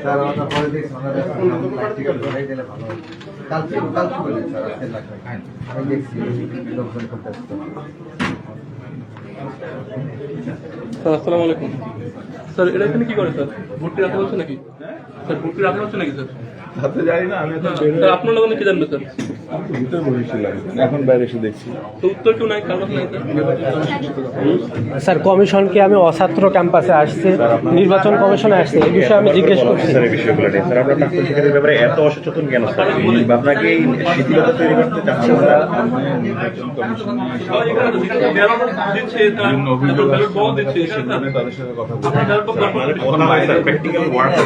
Sir আমরা পরে দেখছি আমাদের প্র্যাকটিক্যাল করাই দিলে ভালো হয়। কালকে কালকে বলেন স্যার আজকে লাগবে আমি দেখছি লোকজন করতেছে স্যার আসসালামু আলাইকুম। স্যার এটা এখানে কি করে স্যার? ভর্তি রাখা হচ্ছে নাকি? স্যার ভর্তি রাখা হচ্ছে নাকি স্যার? ভাবতে জানি না আমি এখন বের আপনার লোকের কি জানবে স্যার আমি তো ভিতরে বসেছিলাম এখন বাইরে এসে দেখছি তো উত্তর কেউ নাই কাগজ নাই স্যার স্যার কমিশনকে আমি অছাত্র ক্যাম্পাসে আসছে নির্বাচন কমিশনে আসছে এই বিষয়ে আমি জিজ্ঞেস করছি স্যার এই বিষয়গুলো নিয়ে স্যার আমরা প্রাক্তন শিক্ষার্থীর ব্যাপারে এত অসচেতন কেন স্যার আপনাকে এই শিথিলতা তৈরি করতে চাচ্ছি আমরা আমরা নির্বাচন কমিশন সবাই এখানে তো ব্যালট দিচ্ছে বিভিন্ন অভিযোগ আছে আমাদের দিচ্ছে কাছে, এটা সেগুলো স্যার নিয়ে তাদের সাথে কথা বলব আপনার কথা হয় স্যার প্র্যাকটিক্যাল ওয়ার্ক